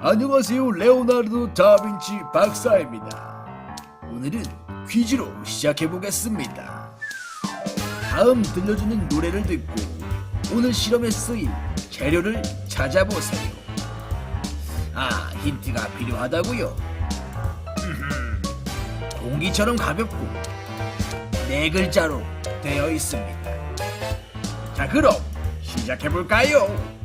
안녕하세요. 레오나르도 다빈치 박사입니다. 오늘은 퀴즈로 시작해보겠습니다. 다음 들려주는 노래를 듣고 오늘 실험에 쓰일 재료를 찾아보세요. 아 힌트가 필요하다고요? 공기처럼 가볍고 네 글자로 되어 있습니다. 자 그럼 시작해볼까요?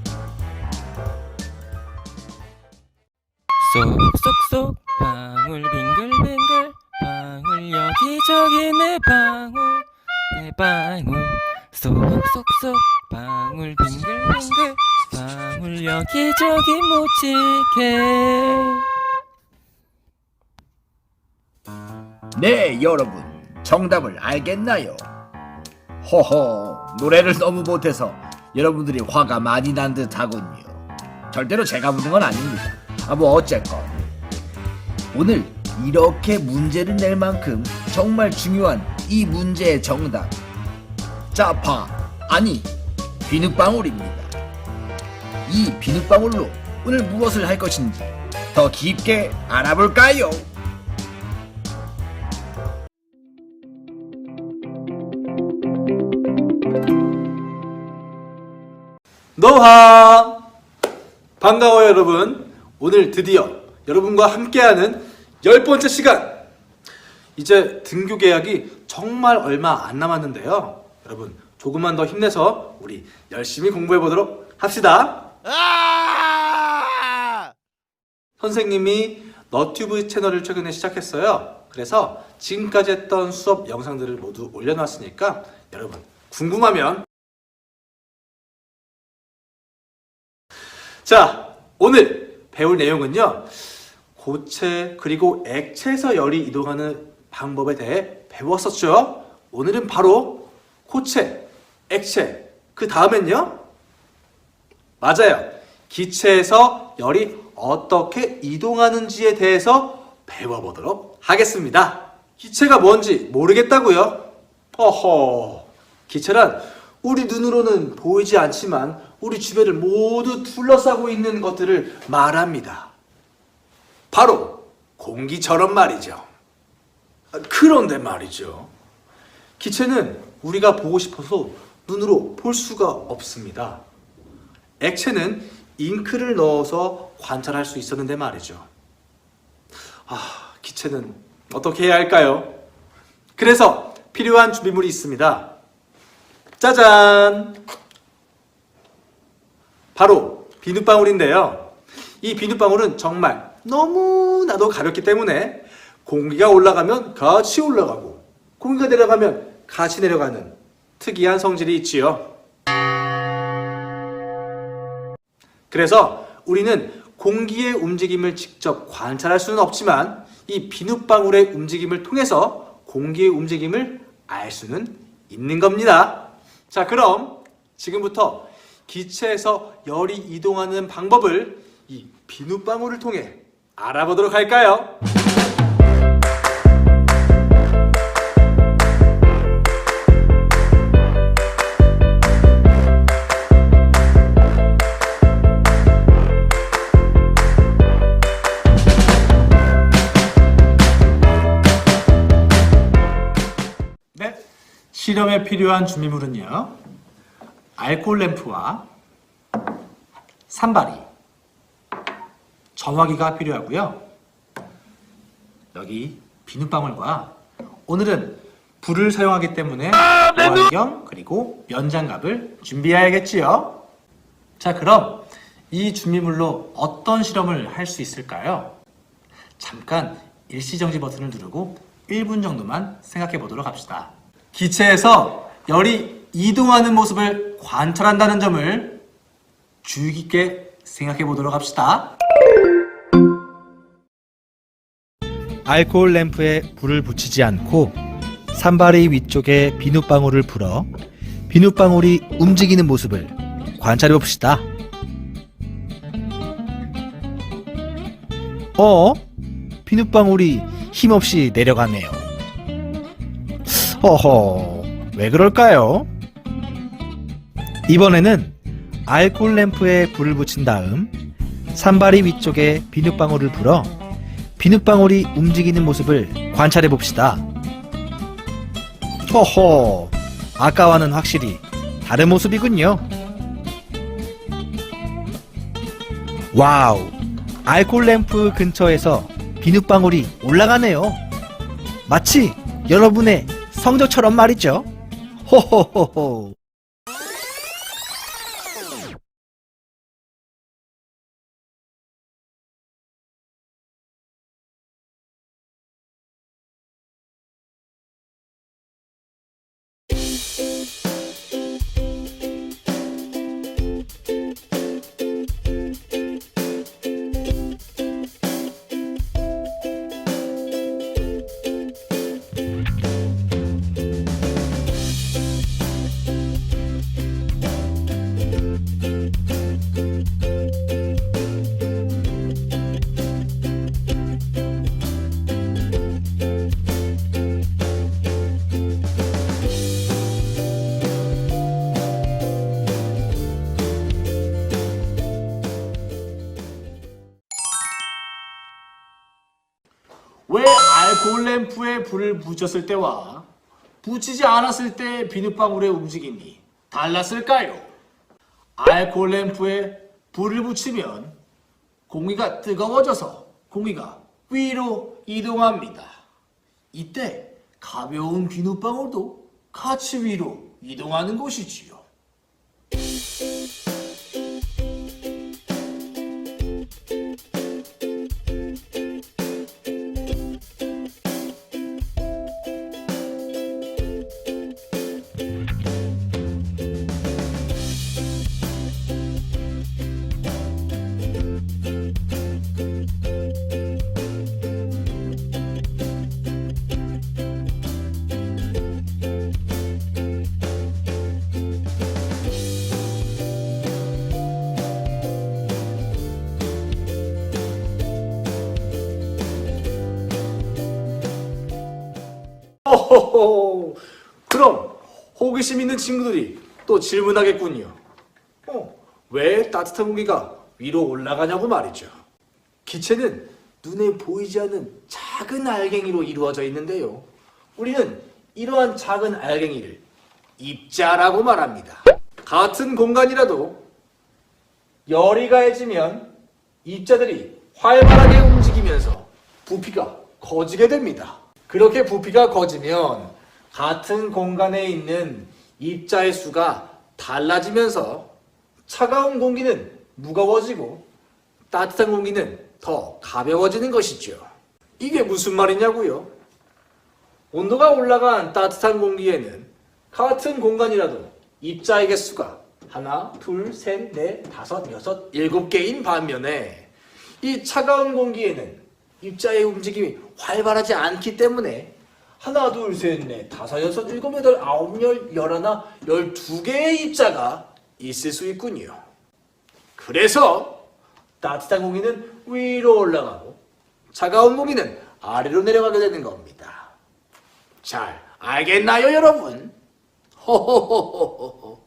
쏙쏙쏙 방울 빙글빙글 방울 여기저기 내 방울 내 방울 쏙쏙쏙 방울 빙글빙글 방울 여기저기 묻히게 네, 여러분. 정답을 알겠나요? 허허, 노래를 너무 못해서 여러분들이 화가 많이 난 듯하군요. 절대로 제가 부른 건 아닙니다. 아, 뭐 어쨌건. 오늘 이렇게 문제를 낼 만큼 정말 중요한 이 문제의 정답. 짜파, 아니, 비눗방울입니다. 이 비눗방울로 오늘 무엇을 할 것인지 더 깊게 알아볼까요? 노하 반가워요 여러분 오늘 드디어 여러분과 함께하는 열 번째 시간. 이제 등교 계약이 정말 얼마 안 남았는데요. 여러분 조금만 더 힘내서 우리 열심히 공부해 보도록 합시다. 선생님이 너튜브 채널을 최근에 시작했어요. 그래서 지금까지 했던 수업 영상들을 모두 올려놨으니까 여러분 궁금하면. 자, 오늘 배울 내용은요. 고체 그리고 액체에서 열이 이동하는 방법에 대해 배웠었죠. 오늘은 바로 고체, 액체, 그 다음엔요. 맞아요. 기체에서 열이 어떻게 이동하는지에 대해서 배워보도록 하겠습니다. 기체가 뭔지 모르겠다고요? 어허, 기체란 우리 눈으로는 보이지 않지만 우리 주변을 모두 둘러싸고 있는 것들을 말합니다. 바로 공기처럼 말이죠. 아, 그런데 말이죠. 기체는 우리가 보고 싶어서 눈으로 볼 수가 없습니다. 액체는 잉크를 넣어서 관찰할 수 있었는데 말이죠. 아, 기체는 어떻게 해야 할까요? 그래서 필요한 준비물이 있습니다. 짜잔! 바로 비눗방울인데요. 이 비눗방울은 정말 너무나도 가볍기 때문에 공기가 올라가면 같이 올라가고 공기가 내려가면 같이 내려가는 특이한 성질이 있지요. 그래서 우리는 공기의 움직임을 직접 관찰할 수는 없지만 이 비눗방울의 움직임을 통해서 공기의 움직임을 알 수는 있는 겁니다. 자, 그럼 지금부터 기체에서 열이 이동하는 방법을 이 비눗방울을 통해 알아보도록 할까요? 실험에 필요한 준비물은요. 알코올 램프와 산발이, 점화기가 필요하고요. 여기 비눗방울과 오늘은 불을 사용하기 때문에 보안경 그리고 면장갑을 준비해야겠지요. 자, 그럼 이 준비물로 어떤 실험을 할 수 있을까요? 잠깐 일시정지 버튼을 누르고 1분 정도만 생각해 보도록 합시다. 기체에서 열이 이동하는 모습을 관찰한다는 점을 주의 깊게 생각해 보도록 합시다. 알코올 램프에 불을 붙이지 않고 산발이 위쪽에 비눗방울을 불어 비눗방울이 움직이는 모습을 관찰해 봅시다. 어? 비눗방울이 힘없이 내려가네요. 허허, 왜 그럴까요? 이번에는 알코올 램프에 불을 붙인 다음 산발이 위쪽에 비눗방울을 불어 비눗방울이 움직이는 모습을 관찰해 봅시다. 호호, 아까와는 확실히 다른 모습이군요. 와우, 알코올 램프 근처에서 비눗방울이 올라가네요. 마치 여러분의 성적처럼 말이죠. 호호호호. 불을 붙였을 때와 붙이지 않았을 때 비눗방울의 움직임이 달랐을까요? 알코올 램프에 불을 붙이면 공기가 뜨거워져서 공기가 위로 이동합니다. 이때 가벼운 비눗방울도 같이 위로 이동하는 것이지요. 호호호. 그럼 호기심 있는 친구들이 또 질문하겠군요. 어, 왜 따뜻한 공기가 위로 올라가냐고 말이죠. 기체는 눈에 보이지 않는 작은 알갱이로 이루어져 있는데요. 우리는 이러한 작은 알갱이를 입자라고 말합니다. 같은 공간이라도 열이 가해지면 입자들이 활발하게 움직이면서 부피가 커지게 됩니다. 그렇게 부피가 커지면 같은 공간에 있는 입자의 수가 달라지면서 차가운 공기는 무거워지고 따뜻한 공기는 더 가벼워지는 것이죠. 이게 무슨 말이냐고요? 온도가 올라간 따뜻한 공기에는 같은 공간이라도 입자의 개수가 하나, 둘, 셋, 넷, 다섯, 여섯, 일곱 개인 반면에 이 차가운 공기에는 입자의 움직임이 활발하지 않기 때문에 하나, 둘, 셋, 넷, 다섯, 여섯, 일곱, 여덟, 아홉, 열, 열하나, 열두 개의 입자가 있을 수 있군요. 그래서 따뜻한 공기는 위로 올라가고 차가운 공기는 아래로 내려가게 되는 겁니다. 잘 알겠나요, 여러분? 호호호호호호.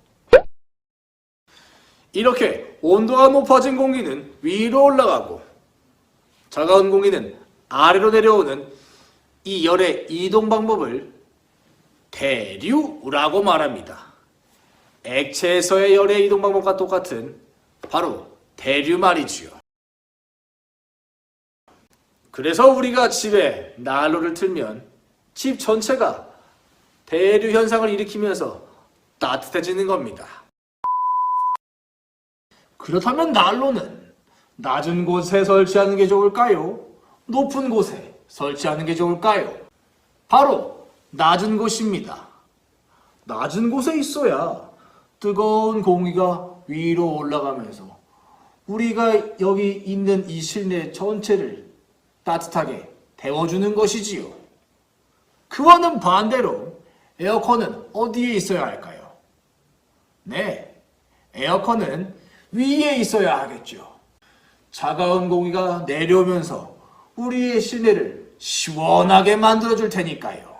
이렇게 온도가 높아진 공기는 위로 올라가고 차가운 공기는 아래로 내려오는 이 열의 이동 방법을 대류라고 말합니다. 액체에서의 열의 이동 방법과 똑같은 바로 대류 말이지요. 그래서 우리가 집에 난로를 틀면 집 전체가 대류 현상을 일으키면서 따뜻해지는 겁니다. 그렇다면 난로는 낮은 곳에 설치하는 게 좋을까요? 높은 곳에 설치하는 게 좋을까요? 바로 낮은 곳입니다. 낮은 곳에 있어야 뜨거운 공기가 위로 올라가면서 우리가 여기 있는 이 실내 전체를 따뜻하게 데워주는 것이지요. 그와는 반대로 에어컨은 어디에 있어야 할까요? 네, 에어컨은 위에 있어야 하겠죠. 차가운 공기가 내려오면서 우리의 실내를 시원하게 만들어 줄 테니까요.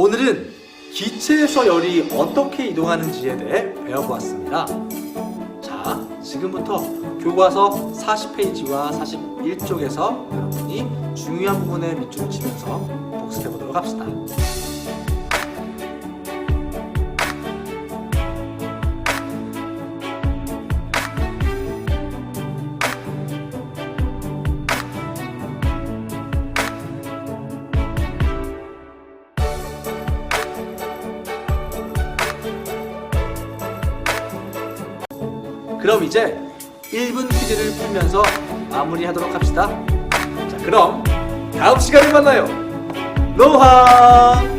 오늘은 기체에서 열이 어떻게 이동하는지에 대해 배워보았습니다. 자, 지금부터 교과서 40페이지와 41쪽에서 여러분이 중요한 부분에 밑줄을 치면서 복습해 보도록 합시다. 그럼 이제 1분 퀴즈를 풀면서 마무리하도록 합시다. 자, 그럼 다음 시간에 만나요. 로하!